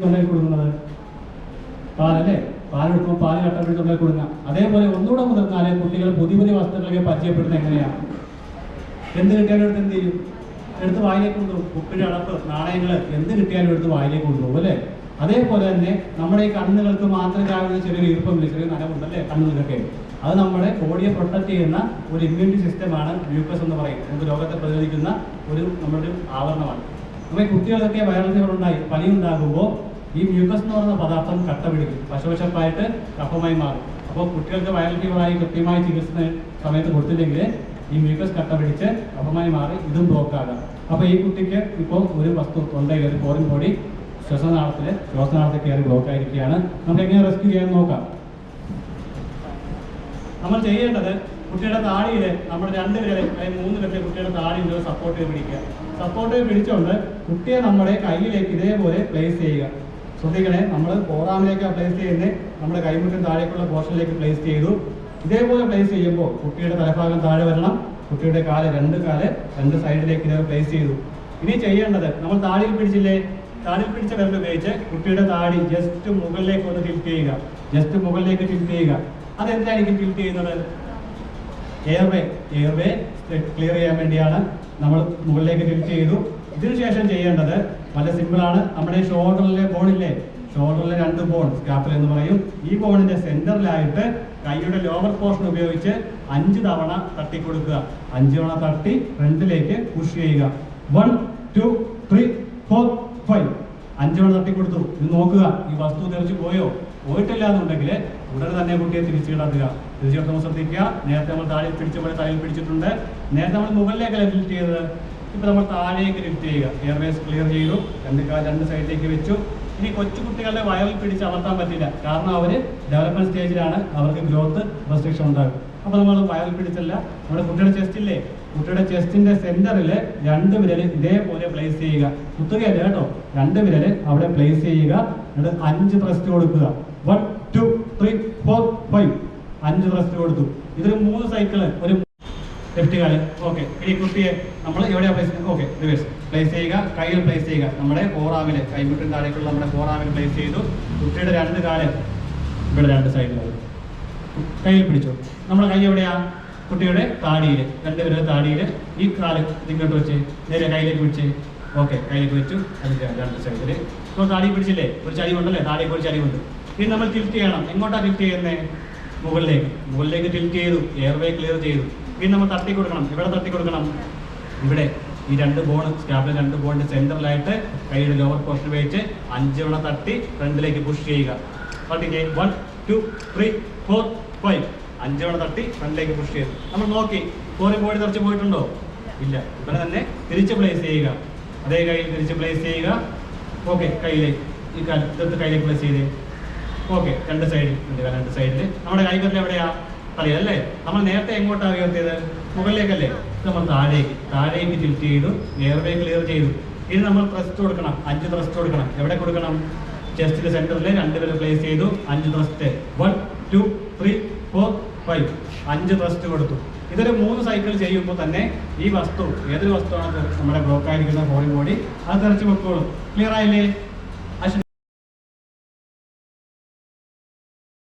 കൊടുക്കുന്നത്. പാലല്ലേ? പാലെടുക്കുമ്പോൾ പാൽ കട്ടപ്പിടി തൊണ്ടയിൽ കൊടുക്കുക അതേപോലെ ഒന്നുകൂടെ മുതിർന്നാലേ കുട്ടികൾ പുതിയ പുതിയ വസ്തുക്കളൊക്കെ പരിചയപ്പെടുന്നത് എങ്ങനെയാണ് എന്ത് കിട്ടിയാലും എടുത്ത് എന്ത് ചെയ്യും? എടുത്ത് വായിലേക്ക് കൊണ്ടുപോകും. ഉപ്പിന്റെ അളപ്പ് നാണയങ്ങൾ എന്ത് കിട്ടിയാലും എടുത്ത് വായിലേക്ക് കൊണ്ടുപോകും അല്ലേ? അതേപോലെ തന്നെ നമ്മുടെ ഈ കണ്ണുകൾക്ക് മാത്രം കാണുന്ന ചെറിയ ഈർപ്പമില്ല ചെറിയ നനവുണ്ടല്ലേ? കണ്ണുകൾക്കൊക്കെ. അത് നമ്മുടെ ബോഡിയെ പ്രൊട്ടക്ട് ചെയ്യുന്ന ഒരു ഇമ്മ്യൂണിറ്റി സിസ്റ്റമാണ് മ്യൂക്കസ് എന്ന് പറയും. നമുക്ക് രോഗത്തെ പ്രതിരോധിക്കുന്ന ഒരു നമ്മുടെ ഒരു ആവരണമാണ്. നമ്മുടെ ഈ കുട്ടികൾക്കൊക്കെ വൈറൽ ഫീവർ ഉണ്ടായി പനി ഉണ്ടാകുമ്പോൾ ഈ മ്യൂക്കസ് എന്ന് പറയുന്ന പദാർത്ഥം കട്ട പിടിക്കും പശുവശപ്പായിട്ട് കഫമായി മാറും. അപ്പോൾ കുട്ടികൾക്ക് വൈറൽ ഫീവറായി കൃത്യമായി ചികിത്സ സമയത്ത് കൊടുത്തില്ലെങ്കിൽ ഈ മ്യൂക്കസ് കട്ട പിടിച്ച് കഫമായി മാറി ഇതും ബ്ലോക്കാകാം അപ്പോൾ ഈ കുട്ടിക്ക് ഇപ്പോൾ ഒരു വസ്തു തൊണ്ടയിൽ ഒരു ഫോറിൻ ബോഡി ശ്വസനാളത്തിൽ ശ്വാസനാളത്തിൽ കയറി ബ്ലോക്ക് ആയിരിക്കുകയാണ്. നമുക്ക് എങ്ങനെ റെസ്ക്യൂ ചെയ്യാൻ നോക്കാം? നമ്മൾ ചെയ്യേണ്ടത് കുട്ടിയുടെ താടിയിൽ നമ്മൾ രണ്ട് പേരെ അല്ലെങ്കിൽ മൂന്ന് പേരെ കുട്ടിയുടെ താടിയിൽ സപ്പോർട്ട് ചെയ്ത് പിടിക്കുക. സപ്പോർട്ട് ചെയ്ത് പിടിച്ചുകൊണ്ട് കുട്ടിയെ നമ്മുടെ കയ്യിലേക്ക് ഇതേപോലെ പ്ലേസ് ചെയ്യുക. ശ്രദ്ധിക്കണേ നമ്മൾ ഫോറാമിലേക്ക് പ്ലേസ് ചെയ്യുന്നത് നമ്മുടെ കൈമുട്ടും താഴേക്കുള്ള പോർഷനിലേക്ക് പ്ലേസ് ചെയ്തു. ഇതേപോലെ പ്ലേസ് ചെയ്യുമ്പോൾ കുട്ടിയുടെ തലഭാഗം താഴെ വരണം. കുട്ടിയുടെ കാൽ രണ്ട് കാൽ രണ്ട് സൈഡിലേക്ക് ഇതേപോലെ പ്ലേസ് ചെയ്തു. ഇനി ചെയ്യേണ്ടത് നമ്മൾ താടിയിൽ പിടിച്ചില്ലേ? താടിയിൽ പിടിച്ച വിരൽ ഉപയോഗിച്ച് കുട്ടിയുടെ താടി ജസ്റ്റ് മുകളിലേക്ക് ഒന്ന് ടിൽറ്റ് ചെയ്യുക. ജസ്റ്റ് മുകളിലേക്ക് ടിൽറ്റ് ചെയ്യുക. അതെന്തായിരിക്കും ടിൽറ്റ് ചെയ്യുന്നത്? എയർവേ എയർവേ ക്ലിയർ ചെയ്യാൻ വേണ്ടിയാണ് നമ്മൾ മുകളിലേക്ക് ടിൽറ്റ് ചെയ്തു. ഇതിനുശേഷം ചെയ്യേണ്ടത് വളരെ സിമ്പിൾ ആണ്. നമ്മുടെ ഷോൾഡറിലെ ബോണില്ലേ ഷോൾഡറിലെ രണ്ട് ബോൺ സ്കാപ്പൽ എന്ന് പറയും. ഈ ബോണിന്റെ സെന്ററിലായിട്ട് കൈയുടെ ലോവർ പോർഷൻ ഉപയോഗിച്ച് അഞ്ച് തവണ തട്ടി കൊടുക്കുക. അഞ്ച് തവണ തട്ടി ഫ്രണ്ടിലേക്ക് പുഷ് ചെയ്യുക. One two three four five അഞ്ച് തവണ തട്ടി കൊടുത്തു. ഇത് നോക്കുക. ഈ വസ്തു തെറിച്ച് പോയോ? പോയിട്ടില്ല എന്നുണ്ടെങ്കിൽ ഉടനെ തന്നെ കുട്ടിയെ തിരിച്ചു തിരിച്ചിടത്ത് തിരിച്ചു നമ്മൾ ശ്രദ്ധിക്കുക. നേരത്തെ നമ്മൾ താഴെ പിടിച്ച പോലെ തലയിൽ പിടിച്ചിട്ടുണ്ട്. നേരത്തെ നമ്മൾ മുകളിലേക്ക് ലിഫ്റ്റ് ചെയ്തത്? ഇപ്പൊ നമ്മൾ താഴേക്ക് ലിഫ്റ്റ് ചെയ്യുക. എയർവേസ് ക്ലിയർ ചെയ്തു. രണ്ട് കാല രണ്ട് സൈഡിലേക്ക് വെച്ചു. ഇനി കൊച്ചു കുട്ടികളുടെ വയറിൽ പിടിച്ച് അമർത്താൻ പറ്റില്ല. കാരണം അവർ ഡെവലപ്മെന്റ് സ്റ്റേജിലാണ് അവർക്ക് ഗ്രോത്ത് റെസ്ട്രിക്ഷൻ ഉണ്ടാകും. അപ്പൊ നമ്മൾ വയറിൽ പിടിച്ചല്ല. നമ്മുടെ കുട്ടിയുടെ ചെസ്റ്റ് ഇല്ലേ? കുട്ടിയുടെ ചെസ്റ്റിന്റെ സെന്ററിൽ രണ്ട് വിരൽ ഇതേപോലെ പ്ലേസ് ചെയ്യുക. കുത്തുകയല്ല കേട്ടോ. രണ്ട് വിരൽ അവിടെ പ്ലേസ് ചെയ്യുക. എന്നിട്ട് അഞ്ച് ത്രസ്റ്റ് കൊടുക്കുക. One two three four five അഞ്ച് ത്രസ്റ്റ് കൊടുത്തു. ഇതൊരു മൂന്ന് സൈക്കിൾ ഒരു ലെഫ്റ്റ് കാൽ ഓക്കെ ഇനി കുട്ടിയെ നമ്മൾ എവിടെയാ പ്ലേസ് ഓക്കെ റിവേഴ്സ് പ്ലേസ് ചെയ്യുക. കയ്യിൽ പ്ലേസ് ചെയ്യുക. നമ്മുടെ ഫോറാമിൽ കൈമുട്ടിന് താഴേക്കുള്ള നമ്മുടെ ഫോറാമിൽ പ്ലേസ് ചെയ്തു. കുട്ടിയുടെ രണ്ട് കാൽ ഇവിടെ രണ്ട് സൈഡിലാണ് കയ്യിൽ പിടിച്ചു. നമ്മുടെ കൈ എവിടെയാ? കുട്ടിയുടെ താടിയിൽ രണ്ടുപേരുടെ താടിയിൽ ഈ കാൽ ഇങ്ങോട്ട് വെച്ച് നേരെ കയ്യിലേക്ക് പിടിച്ച്. ഓക്കെ കയ്യിലേക്ക് വെച്ചു. അതിന്റെ രണ്ട് സൈഡിൽ ഇപ്പോൾ താടി പിടിച്ചില്ലേ? ഒരു ചരിവുണ്ടല്ലേ താടി ഒരു ചരിവുണ്ട് ഇനി നമ്മൾ തിരിച്ച് ചെയ്യണം. എങ്ങോട്ടാ തിരിച്ച് ചെയ്യുന്നത് മുകളിലേക്ക്. മുകളിലേക്ക് ടിൽറ്റ് ചെയ്തു. എയർവേ ക്ലിയർ ചെയ്തു. ഇനി നമ്മൾ തട്ടി കൊടുക്കണം. ഇവിടെ തട്ടി കൊടുക്കണം? ഇവിടെ. ഈ രണ്ട് ബോൺ സ്റ്റാബിൽ രണ്ട് ബോണിന്റെ സെന്ററിലായിട്ട് കൈയുടെ ലോവർ പോർഷൻ വെച്ച് അഞ്ച് തവണ തട്ടി ഫ്രണ്ടിലേക്ക് പുഷ് ചെയ്യുക. തട്ടിക്കേ one two three four five അഞ്ച് തവണ തട്ടി ഫ്രണ്ടിലേക്ക് പുഷ് ചെയ്തു നമ്മൾ നോക്കി. കോറി ബോഡി തെറിച്ച് പോയിട്ടുണ്ടോ? ഇല്ല. ഇവിടെ തന്നെ തിരിച്ച് പ്ലേസ് ചെയ്യുക. അതേ കയ്യിൽ തിരിച്ച് പ്ലേസ് ചെയ്യുക. ഓക്കെ കയ്യിലേക്ക്. ഈ കാലം ഇതെടുത്ത് കയ്യിലേക്ക് പ്ലേസ് ചെയ്തേ. ഓക്കെ രണ്ട് സൈഡിൽ രണ്ട് സൈഡിൽ നമ്മുടെ കൈവരിൽ എവിടെയാ? അറിയാം നമ്മൾ നേരത്തെ എങ്ങോട്ടാണ് ഉയർത്തിയത് മുകളിലേക്കല്ലേ? ഇത് നമ്മൾ താഴേക്ക് താഴേക്ക് ടിൽറ്റ് ചെയ്തു നേർവേ ക്ലിയർ ചെയ്തു. ഇനി നമ്മൾ ത്രസ്റ്റ് കൊടുക്കണം അഞ്ച് ത്രസ്റ്റ് കൊടുക്കണം. എവിടെ കൊടുക്കണം? ചെസ്റ്റിന്റെ സെന്ററിൽ രണ്ട് പ്ലേസ് ചെയ്തു അഞ്ച് thrust one two three four five അഞ്ച് ത്രസ്റ്റ് കൊടുത്തു. ഇതൊരു മൂന്ന് സൈക്കിൾ ചെയ്യുമ്പോൾ തന്നെ ഈ വസ്തു ഏതൊരു വസ്തുവാണ് നമ്മുടെ ബ്ലോക്കായിരിക്കുന്ന ഫോറിൻ ബോഡി അത് തെറിച്ച് വെക്കോളും ക്ലിയർ ആയില്ലേ?